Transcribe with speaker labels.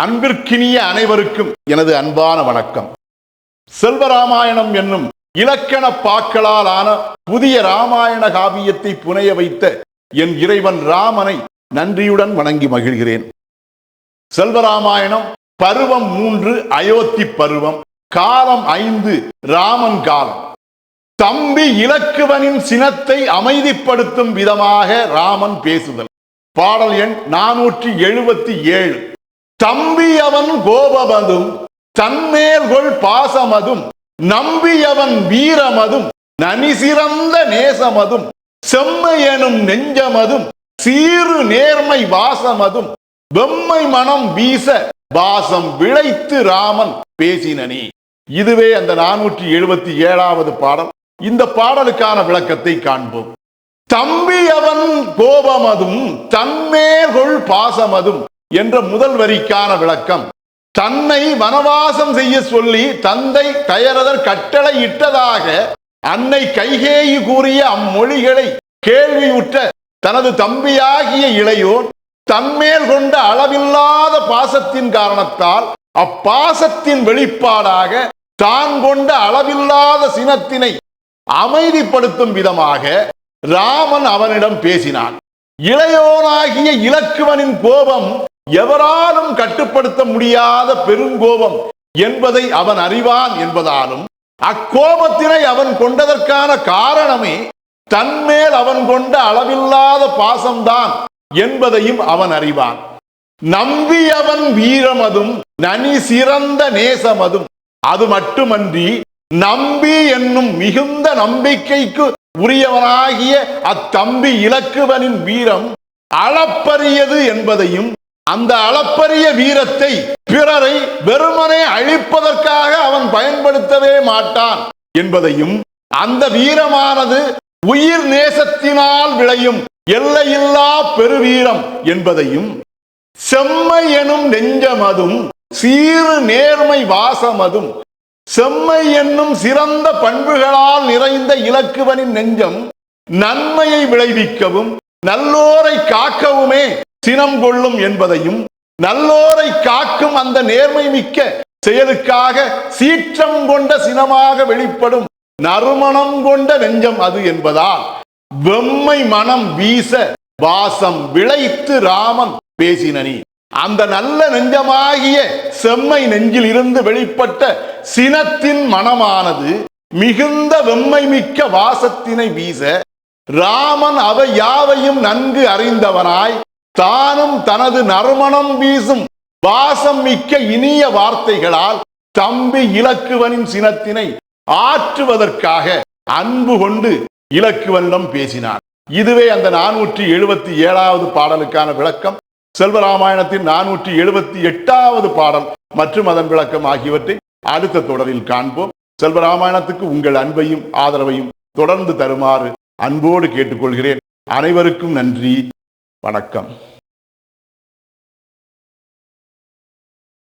Speaker 1: அன்பிற்கினிய அனைவருக்கும் எனது அன்பான வணக்கம். செல்வராமாயணம் என்னும் இலக்கண பாக்களால் ஆன புதிய ராமாயண காவியத்தை புனைய வைத்த என் இறைவன் ராமனை நன்றியுடன் வணங்கி மகிழ்கிறேன். செல்வராமாயணம் பருவம் மூன்று அயோத்தி பருவம் காலம் ஐந்து ராமன் காலம். தம்பி இலக்குவனின் சினத்தை அமைதிப்படுத்தும் விதமாக ராமன் பேசுதல். பாடல் எண் நானூற்றி எழுபத்தி ஏழு. தம்பியவன் கோபமதும் தன்மேல்கொள் பாசமதும் நம்பியவன் வீரமதும் நனிசிறந்த நேசமதும் செம்மையனும் நெஞ்சமதும் சீறு நேர்மை வாசமதும் வெம்மை மனம் வீச வாசம் விளைத்து ராமன் பேசினனி இதுவே அந்த நானூற்றி எழுபத்தி ஏழாவது பாடல். இந்த பாடலுக்கான விளக்கத்தை காண்போம். தம்பியவன் கோபமதும் தன்மேற்கொள் பாசமதும் என்ற முதல் வரிக்கான விளக்கம். தன்னை வனவாசம் செய்ய சொல்லி தந்தை தயரதர் கட்டளை இட்டதாக அன்னை கைகேயி கூறிய அம்மொழிகளை கேள்வியுற்ற தனது தம்பியாகிய இளையோன் தன்மேல் கொண்ட அளவில்லாத பாசத்தின் காரணத்தால் அப்பாசத்தின் வெளிப்பாடாக தான் கொண்ட அளவில்லாத சினத்தினை அமைதிப்படுத்தும் விதமாக ராமன் அவனிடம் பேசினான். இளையோனாகிய இலக்குவனின் கோபம் எவராலும் கட்டுப்படுத்த முடியாத பெருங்கோபம் என்பதை அவன் அறிவான் என்பதாலும் அக்கோபத்தினை அவன் கொண்டதற்கான காரணமே தன்மேல் அவன் கொண்ட அளவில்லாத பாசம்தான் என்பதையும் அவன் அறிவான். நம்பி அவன் வீரமதும் நனி சிறந்த நேசமதும். அது மட்டுமன்றி நம்பி என்னும் மிகுந்த நம்பிக்கைக்கு உரியவனாகிய அத்தம்பி இலக்குவனின் வீரம் அளப்பரியது என்பதையும் அந்த அளப்பரிய வீரத்தை பிறரை வெறுமனே அழிப்பதற்காக அவன் பயன்படுத்தவே மாட்டான் என்பதையும் அந்த வீரமானது உயிர் நேசத்தினால் விளையும் எல்லையில்லா பெருவீரம் என்பதையும் செம்மை எனும் நெஞ்சமதும் சீறு நேர்மை வாசமதும் செம்மை என்னும் சிறந்த பண்புகளால் நிறைந்த இலக்குவனின் நெஞ்சம் நன்மையை விளைவிக்கவும் நல்லோரை காக்கவுமே சினம் கொள்ளும் என்பதையும் நல்லோரை காக்கும் அந்த நேர்மை மிக்க செயலுக்காக சீற்றம் கொண்ட சினமாக வெளிப்படும் நறுமணம் கொண்ட நெஞ்சம் அது என்பதால் வெம்மை மனம் வீச வாசம் விளைத்து ராமன் பேசினனி. அந்த நல்ல நெஞ்சமாகிய செம்மை நெஞ்சில் இருந்து வெளிப்பட்ட சினத்தின் மனமானது மிகுந்த வெம்மை மிக்க வாசத்தினை வீச ராமன் அவை யாவையும் நன்கு அறிந்தவனாய் தானும் தனது நறுமணம் வீசும் வாசம் மிக்க இனிய வார்த்தைகளால் தம்பி இலக்குவனின் சினத்தினை ஆற்றுவதற்காக அன்பு கொண்டு இலக்குவனிடம் பேசினார். இதுவே அந்த நானூற்றி எழுபத்தி ஏழாவது பாடலுக்கான விளக்கம். செல்வராமாயணத்தின் நானூற்றி எழுபத்தி எட்டாவது பாடல் மற்றும் அதன் விளக்கம் ஆகியவற்றை அடுத்த தொடரில் காண்போம். செல்வராமாயணத்துக்கு உங்கள் அன்பையும் ஆதரவையும் தொடர்ந்து தருமாறு அன்போடு கேட்டுக்கொள்கிறேன். அனைவருக்கும் நன்றி. வணக்கம்.